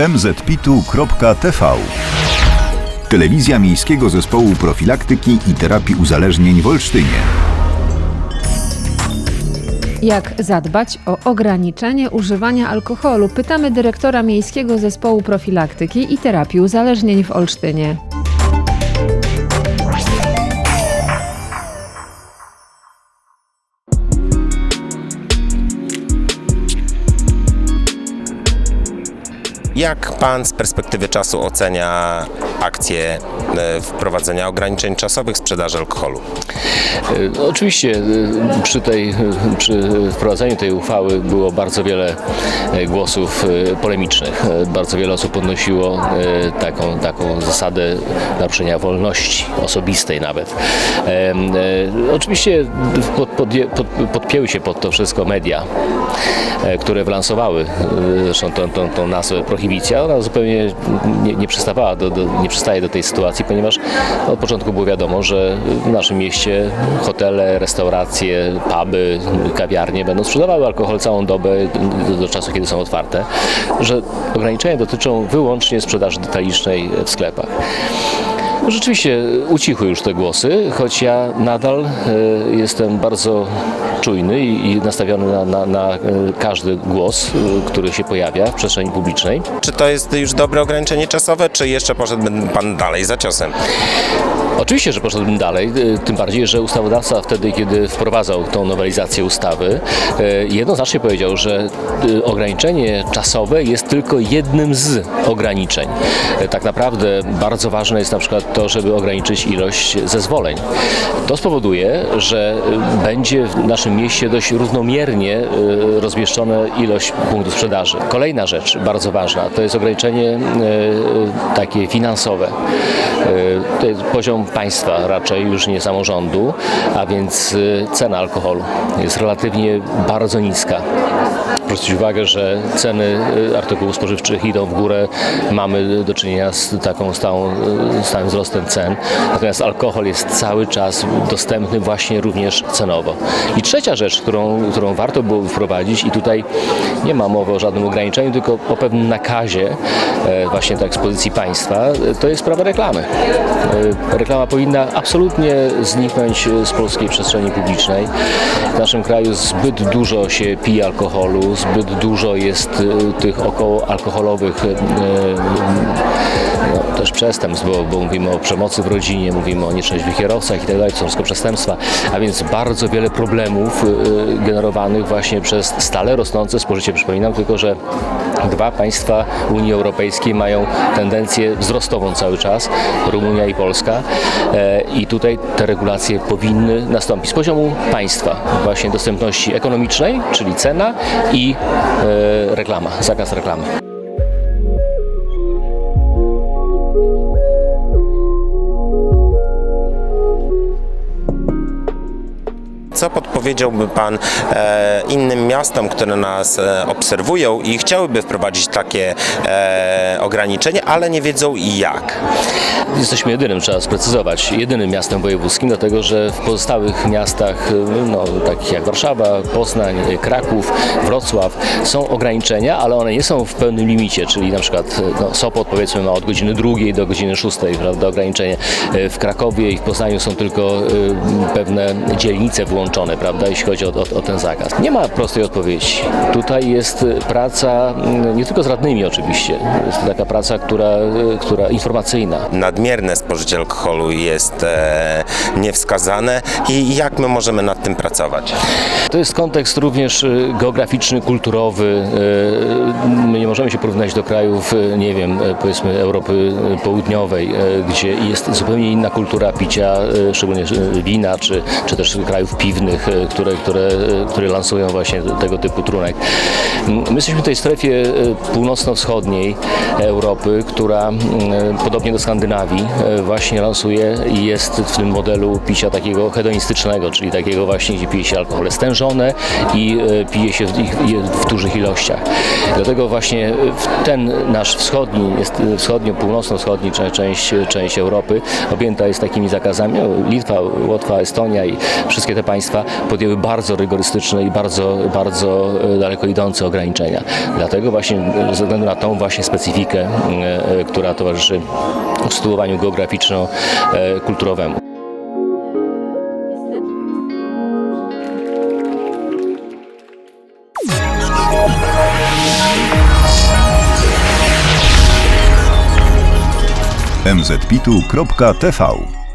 mzpitu.tv Telewizja Miejskiego Zespołu Profilaktyki i Terapii Uzależnień w Olsztynie. Jak zadbać o ograniczenie używania alkoholu? Pytamy dyrektora Miejskiego Zespołu Profilaktyki i Terapii Uzależnień w Olsztynie. Jak Pan z perspektywy czasu ocenia akcję e, wprowadzenia ograniczeń czasowych sprzedaży alkoholu? E, Oczywiście e, przy, tej, przy wprowadzeniu tej uchwały było bardzo wiele głosów polemicznych. Bardzo wiele osób podnosiło taką, taką zasadę naruszenia wolności osobistej nawet. Oczywiście pod, podje- pod, podpięły się pod to wszystko media, które wlansowały zresztą tą, tą, tą nazwę prohibicja. Ona zupełnie nie, nie przystawała do, do, nie przystaje do tej sytuacji, ponieważ od początku było wiadomo, że w naszym mieście hotele, restauracje, puby, kawiarnie będą sprzedawały alkohol całą dobę do, do czasu, kiedy są otwarte, że ograniczenia dotyczą wyłącznie sprzedaży detalicznej w sklepach. No, Rzeczywiście ucichły już te głosy, choć ja nadal e, jestem bardzo czujny i, nastawiony na, na, na e, każdy głos, e, który się pojawia w przestrzeni publicznej. Czy to jest już dobre ograniczenie czasowe, czy jeszcze poszedłby Pan dalej za ciosem? Oczywiście, że poszedłbym dalej, tym bardziej, że ustawodawca wtedy, kiedy wprowadzał tą nowelizację ustawy, jednoznacznie powiedział, że ograniczenie czasowe jest tylko jednym z ograniczeń. Tak naprawdę bardzo ważne jest na przykład to, żeby ograniczyć ilość zezwoleń. To spowoduje, że y, będzie w naszym mieście dość równomiernie y, rozmieszczona ilość punktów sprzedaży. Kolejna rzecz bardzo ważna to jest ograniczenie y, takie finansowe. To jest poziom państwa raczej, już nie samorządu, a więc cena alkoholu jest relatywnie bardzo niska. Zwrócić uwagę, że ceny artykułów spożywczych idą w górę. Mamy do czynienia z taką stałą, stałym wzrostem cen. Natomiast alkohol jest cały czas dostępny właśnie również cenowo. I trzecia rzecz, którą, którą warto było wprowadzić i tutaj nie ma mowy o żadnym ograniczeniu, tylko o pewnym nakazie e, właśnie tak z pozycji państwa, e, to jest sprawa reklamy. E, Reklama powinna absolutnie zniknąć z polskiej przestrzeni publicznej. W naszym kraju zbyt dużo się pije alkoholu, zbyt dużo jest e, tych około alkoholowych e, no, też przestępstw, bo, bo mówimy o przemocy w rodzinie, mówimy o nieszczęśliwych kierowcach i tak to są wszystko przestępstwa, a więc bardzo wiele problemów e, generowanych właśnie przez stale rosnące spożycie. Przypominam tylko, że dwa państwa Unii Europejskiej mają tendencję wzrostową cały czas, Rumunia i Polska e, i tutaj te regulacje powinny nastąpić z poziomu państwa, właśnie dostępności ekonomicznej, czyli cena i e, reklama, zakaz reklamy. Co podpowiedziałby Pan e, innym miastom, które nas e, obserwują i chciałyby wprowadzić takie e, ograniczenie, ale nie wiedzą jak? Jesteśmy jedynym, trzeba sprecyzować, jedynym miastem wojewódzkim, dlatego że w pozostałych miastach, no, takich jak Warszawa, Poznań, Kraków, Wrocław, są ograniczenia, ale one nie są w pełnym limicie, czyli na przykład no, Sopot powiedzmy ma od godziny drugiej do godziny szóstej, prawda, ograniczenie. W Krakowie i w Poznaniu są tylko pewne dzielnice włączone, prawda, jeśli chodzi o, o, o ten zakaz. Nie ma prostej odpowiedzi. Tutaj jest y, praca mm, nie tylko z radnymi oczywiście, jest to taka praca, która, y, która informacyjna. Nadmierne spożycie alkoholu jest e, niewskazane i jak my możemy nad tym pracować? To jest kontekst również y, geograficzny, kulturowy. My nie możemy się porównać do krajów, nie wiem, powiedzmy Europy Południowej, gdzie jest zupełnie inna kultura picia, szczególnie wina, czy, czy też krajów piwnych, y, które, które, y, które lansują właśnie tego typu trunek. My jesteśmy w tej strefie y, północno-wschodniej Europy, która podobnie do Skandynawii właśnie lansuje i jest w tym modelu picia takiego hedonistycznego, czyli takiego właśnie, gdzie pije się alkohole stężone i e, pije się w, dużych ilościach. Dlatego właśnie ten nasz wschodni, jest wschodnio-północno-wschodni cze- część, część Europy objęta jest takimi zakazami. No, Litwa, Łotwa, Estonia i wszystkie te państwa państwa podjęły bardzo rygorystyczne i bardzo, bardzo e, daleko idące ograniczenia. Dlatego właśnie e, ze względu na tą właśnie specyfikę, e, która towarzyszy usytuowaniu geograficzno-kulturowemu. mzpitu.tv